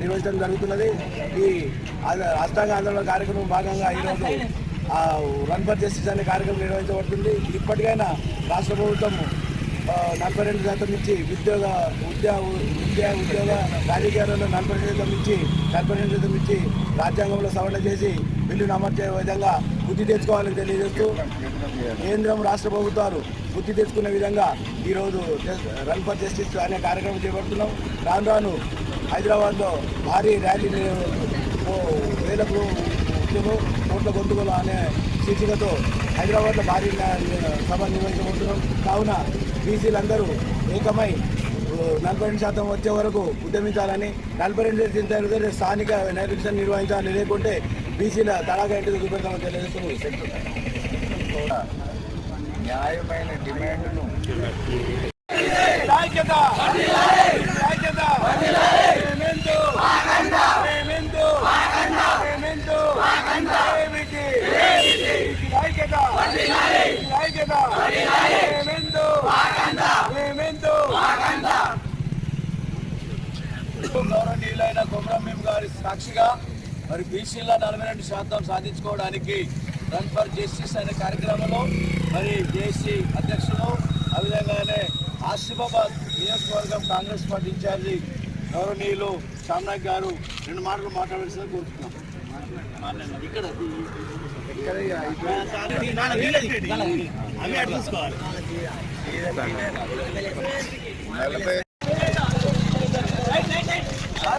నిర్వహించడం జరుగుతున్నది. ఈ అష్టాంగ ఆందోళన కార్యక్రమం భాగంగా ఈరోజు రన్ ఫర్ జస్టిస్ అనే కార్యక్రమం నిర్వహించబడుతుంది. ఇప్పటికైనా రాష్ట్ర ప్రభుత్వం నలభై రెండు శాతం నుంచి ఉద్యోగ ఉద్యోగ ఉద్యోగ ఉద్యోగ రాజకీయాలలో నలభై రెండు శాతం నుంచి నలభై రెండు శాతం నుంచి రాజ్యాంగంలో సవరణ చేసి బిల్లును అమర్చే విధంగా బుద్ధి తెచ్చుకోవాలని తెలియజేస్తూ కేంద్రం రాష్ట్ర ప్రభుత్వాలు బుద్ధి తెచ్చుకునే విధంగా ఈరోజు రన్ ఫర్ జస్టిస్ అనే కార్యక్రమం చేపడుతున్నాం. రాను రాను హైదరాబాద్లో భారీ ర్యాలీ వేలకు ఉద్యమం కోట్ల గొంతుకలు అనే శీర్షికతో హైదరాబాద్లో భారీ సభ నిర్వహించబోతున్నాం. కావున బీసీలందరూ ఏకమై నలభై రెండు శాతం వచ్చే వరకు ఉద్యమించాలని నలభై రెండు స్థానిక ఎలక్షన్ నిర్వహించాలి లేకుంటే బీసీల తడాగా ఇంటికి చూపెడతామని తెలియజేస్తూ న్యాయమైన డిమాండ్ను కొమరంభీం గారి సాక్షిగా మరి బీసీల నలభై రెండు శాతం సాధించుకోవడానికి రన్ ఫర్ జస్టిస్ అనే కార్యక్రమంలో మరి జేసీ అధ్యక్షులు ఆ విధంగానే ఆసిఫాబాద్ నియోజకవర్గం కాంగ్రెస్ పార్టీ ఇన్ఛార్జి గౌరవనీయులు శ్యామ్నాయక్ గారు రెండు మాటలు మాట్లాడాల్సిందని కోరుతున్నాం ఇక్కడ నలభై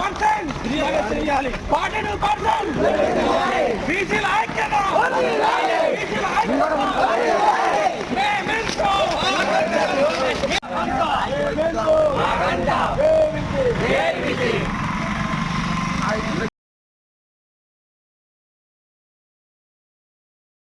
పర్సెంట్ పాటను పర్సెంట్ బీసీ